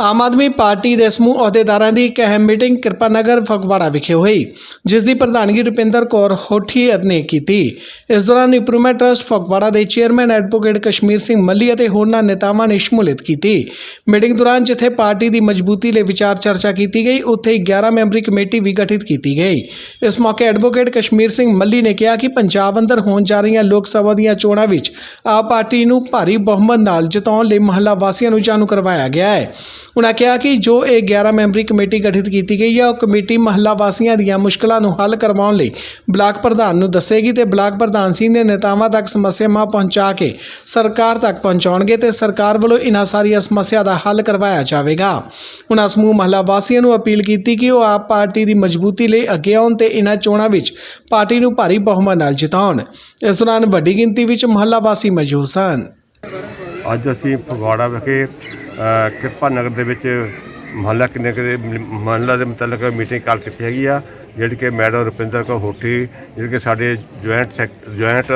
Aam Aadmi party ਦੇ ਸਮੂਹ ਅਹੁਦੇਦਾਰਾਂ ਦੀ ਇੱਕ ਅਹਿਮ ਮੀਟਿੰਗ ਕਿਰਪਾ ਨਗਰ ਫਗਵਾੜਾ ਵਿਖੇ ਹੋਈ, ਜਿਸ ਦੀ ਪ੍ਰਧਾਨਗੀ ਰੁਪਿੰਦਰ ਕੌਰ ਹੋਠੀ ਨੇ ਕੀਤੀ। ਇਸ ਦੌਰਾਨ ਇੰਪਰੂਵਮੈਂਟ ਟਰਸਟ ਫਗਵਾੜਾ ਦੇ ਚੇਅਰਮੈਨ ਐਡਵੋਕੇਟ ਕਸ਼ਮੀਰ ਸਿੰਘ ਮੱਲੀ ਅਤੇ ਹੋਰਨਾਂ ਨੇਤਾਵਾਂ ਨੇ ਸ਼ਮੂਲੀਅਤ ਕੀਤੀ। ਮੀਟਿੰਗ ਦੌਰਾਨ ਜਿੱਥੇ ਪਾਰਟੀ ਦੀ ਮਜ਼ਬੂਤੀ ਲਈ ਵਿਚਾਰ ਚਰਚਾ ਕੀਤੀ ਗਈ, ਉੱਥੇ ਹੀ 11 ਮੈਂਬਰੀ ਕਮੇਟੀ ਵੀ ਗਠਿਤ ਕੀਤੀ ਗਈ। ਇਸ ਮੌਕੇ ਐਡਵੋਕੇਟ ਕਸ਼ਮੀਰ ਸਿੰਘ ਮੱਲੀ ਨੇ ਕਿਹਾ ਕਿ ਪੰਜਾਬ ਅੰਦਰ ਹੋਣ ਜਾ ਰਹੀਆਂ ਲੋਕ ਸਭਾ ਦੀਆਂ ਚੋਣਾਂ ਵਿੱਚ ਆਪ ਪਾਰਟੀ ਨੂੰ ਭਾਰੀ ਬਹੁਮਤ ਨਾਲ ਜਿਤਾਉਣ ਲਈ ਮਹੱਲਾ ਵਾਸੀਆਂ ਨੂੰ ਜਾਣੂ ਕਰਵਾਇਆ ਗਿਆ ਹੈ। ਉਨ੍ਹਾਂ ਕਿਹਾ ਕਿ ਜੋ ਇਹ 11 ਮੈਂਬਰੀ ਕਮੇਟੀ ਗਠਿਤ ਕੀਤੀ ਗਈ ਹੈ ਉਹ ਕਮੇਟੀ ਮਹੱਲਾ ਵਾਸੀਆਂ ਦੀਆਂ ਮੁਸ਼ਕਲਾਂ ਨੂੰ ਹੱਲ ਕਰਵਾਉਣ ਲਈ ਬਲਾਕ ਪ੍ਰਧਾਨ ਨੂੰ ਦੱਸੇਗੀ ਤੇ ਬਲਾਕ ਪ੍ਰਧਾਨ ਸੀ ਨੇ ਨੇਤਾਵਾਂ ਤੱਕ ਸਮੱਸਿਆਵਾਂ ਪਹੁੰਚਾ ਕੇ ਸਰਕਾਰ ਤੱਕ ਪਹੁੰਚਾਉਣਗੇ ਤੇ ਸਰਕਾਰ ਵੱਲੋਂ ਇਹਨਾਂ ਸਾਰੀਆਂ ਸਮੱਸਿਆ ਦਾ ਹੱਲ ਕਰਵਾਇਆ ਜਾਵੇਗਾ। ਉਨ੍ਹਾਂ ਸਮੂਹ ਮਹੱਲਾ ਵਾਸੀਆਂ ਨੂੰ ਅਪੀਲ ਕੀਤੀ ਕਿ ਉਹ ਆਪ ਪਾਰਟੀ ਦੀ ਮਜ਼ਬੂਤੀ ਲਈ ਅੱਗੇ ਆਉਣ ਤੇ ਇਹਨਾਂ ਚੋਣਾਂ ਵਿੱਚ ਪਾਰਟੀ ਨੂੰ ਭਾਰੀ ਬਹੁਮਤ ਨਾਲ ਜਿਤਾਉਣ। ਇਸ ਦੌਰਾਨ ਵੱਡੀ ਗਿਣਤੀ ਵਿੱਚ ਮਹੱਲਾ ਵਾਸੀ ਮੌਜੂਦ ਸਨ। ਅੱਜ ਅਸੀਂ ਫਗਵਾੜਾ ਵਿਖੇ ਕਿਰਪਾ ਨਗਰ ਦੇ ਵਿੱਚ ਮਹੱਲਾ ਕਿੰਨੇ ਦੇ ਮਹੱਲਾ ਦੇ ਮੁਤਲਕ ਮੀਟਿੰਗ ਕਾਲ ਕੀਤੀ ਹੈਗੀ ਆ, ਜਿਹੜੀ ਕਿ ਮੈਡਮ ਰੁਪਿੰਦਰ ਕੌਰ ਹੋਠੀ, ਜਿਹੜੇ ਕਿ ਸਾਡੇ ਜੁਆਇੰਟ ਜੁਆਇੰਟ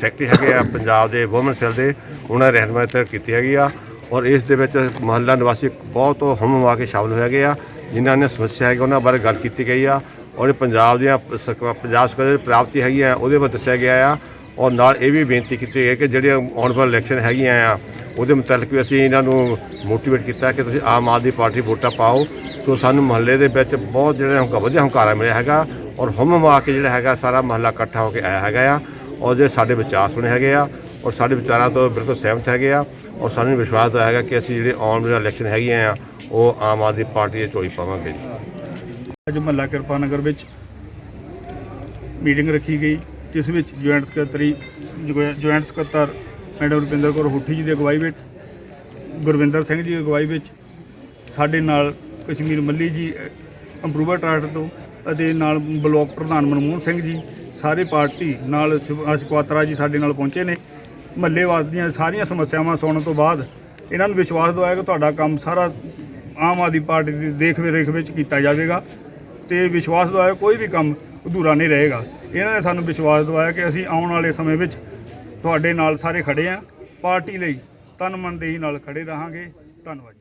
ਸੈਕਟਰੀ ਹੈਗੇ ਆ ਪੰਜਾਬ ਦੇ ਵੂਮਨ ਸੈੱਲ ਦੇ, ਉਹਨਾਂ ਨੇ ਰਹਿਨਮਾਈ ਤੇ ਕੀਤੀ ਹੈਗੀ ਆ ਔਰ ਇਸ ਦੇ ਵਿੱਚ ਮਹੱਲਾ ਨਿਵਾਸੀ ਬਹੁਤ ਹਮ ਆ ਕੇ ਸ਼ਾਮਲ ਹੋਏ ਗਏ ਆ, ਜਿਨ੍ਹਾਂ ਨੇ ਸਮੱਸਿਆ ਹੈਗੀ ਉਹਨਾਂ ਬਾਰੇ ਗੱਲ ਕੀਤੀ ਗਈ ਆ ਔਰ ਪੰਜਾਬ ਦੀਆਂ ਸਰਕਾ- ਪੰਜਾਬ ਸਰਕਾਰ ਦੀ ਪ੍ਰਾਪਤੀ ਹੈਗੀ ਆ, ਉਹਦੇ ਬਾਰੇ ਦੱਸਿਆ ਗਿਆ ਆ ਔਰ ਨਾਲ ਇਹ ਵੀ ਬੇਨਤੀ ਕੀਤੀ ਗਈ ਕਿ ਜਿਹੜੀਆਂ ਆਉਣ ਵਾਲੀ ਇਲੈਕਸ਼ਨ ਹੈਗੀਆਂ ਆ ਉਹਦੇ ਮੁਤਲਕ ਵੀ ਅਸੀਂ ਇਹਨਾਂ ਨੂੰ ਮੋਟੀਵੇਟ ਕੀਤਾ ਕਿ ਤੁਸੀਂ ਆਮ ਆਦਮੀ ਪਾਰਟੀ ਵੋਟਾਂ ਪਾਓ। ਸੋ ਸਾਨੂੰ ਮਹੱਲੇ ਦੇ ਵਿੱਚ ਬਹੁਤ ਜਿਹੜਾ ਹੰਕਾ ਵਧੀਆ ਹੰਕਾਰਾ ਮਿਲਿਆ ਹੈਗਾ ਔਰ ਹਮ ਹਮਾ ਕੇ ਜਿਹੜਾ ਹੈਗਾ ਸਾਰਾ ਮਹੱਲਾ ਇਕੱਠਾ ਹੋ ਕੇ ਆਇਆ ਹੈਗਾ ਆ ਔਰ ਜੇ ਸਾਡੇ ਵਿਚਾਰ ਸੁਣੇ ਹੈਗੇ ਆ ਔਰ ਸਾਡੇ ਵਿਚਾਰਾਂ ਤੋਂ ਬਿਲਕੁਲ ਸਹਿਮਤ ਹੈਗੇ ਆ ਔਰ ਸਾਨੂੰ ਵਿਸ਼ਵਾਸ ਹੋਇਆ ਹੈਗਾ ਕਿ ਅਸੀਂ ਜਿਹੜੇ ਆਉਣ ਵਾਲੇ ਇਲੈਕਸ਼ਨ ਹੈਗੀਆਂ ਆ, ਉਹ ਆਮ ਆਦਮੀ ਪਾਰਟੀ ਦੇ ਚੋਈ ਪਾਵਾਂਗੇ ਜੀ। ਅੱਜ ਮਹੱਲਾ ਕਿਰਪਾ ਨਗਰ ਵਿੱਚ ਮੀਟਿੰਗ ਰੱਖੀ ਗਈ, ਜਿਸ ਵਿੱਚ ਜੁਆਇੰਟ ਸਕੱਤਰੀ ਜੁਆਇੰਟ ਸਕੱਤਰ ਮੈਡਮ ਰੁਪਿੰਦਰ ਕੌਰ ਹੁੱਠੀ ਜੀ ਦੀ ਅਗਵਾਈ ਵਿੱਚ, ਗੁਰਵਿੰਦਰ ਸਿੰਘ ਜੀ ਦੀ ਅਗਵਾਈ ਵਿੱਚ, ਸਾਡੇ ਨਾਲ ਕਸ਼ਮੀਰ ਮੱਲੀ ਜੀ ਇੰਪਰੂਵਰ ਟਰਸਟ ਤੋਂ ਅਤੇ ਨਾਲ ਬਲਾਕ ਪ੍ਰਧਾਨ ਮਨਮੋਹਨ ਸਿੰਘ ਜੀ, ਸਾਰੇ ਪਾਰਟੀ ਨਾਲ ਸ਼ਿਕਵਾਤਰਾ ਜੀ ਸਾਡੇ ਨਾਲ ਪਹੁੰਚੇ ਨੇ। ਮਹੱਲੇ ਵਾਸੀਆਂ ਸਾਰੀਆਂ ਸਮੱਸਿਆਵਾਂ ਸੁਣਨ ਤੋਂ ਬਾਅਦ ਇਹਨਾਂ ਨੂੰ ਵਿਸ਼ਵਾਸ ਦਵਾਇਆ ਕਿ ਤੁਹਾਡਾ ਕੰਮ ਸਾਰਾ ਆਮ ਆਦਮੀ ਪਾਰਟੀ ਦੀ ਦੇਖ ਰੇਖ ਵਿੱਚ ਕੀਤਾ ਜਾਵੇਗਾ ਤੇ ਵਿਸ਼ਵਾਸ ਦਿਵਾਇਆ ਕੋਈ ਵੀ ਕੰਮ ਅਧੂਰਾ ਨਹੀਂ ਰਹੇਗਾ। ਇਹਨਾਂ ਨੇ ਸਾਨੂੰ ਵਿਸ਼ਵਾਸ ਦਵਾਇਆ ਕਿ ਅਸੀਂ ਆਉਣ ਵਾਲੇ ਸਮੇਂ ਵਿੱਚ ਤੁਹਾਡੇ ਨਾਲ ਸਾਰੇ ਖੜੇ ਆ। ਪਾਰਟੀ ਲਈ ਤਨ ਮਨ ਦੇਹੀ ਨਾਲ ਖੜੇ ਰਹਾਂਗੇ। ਧੰਨਵਾਦ ਜੀ।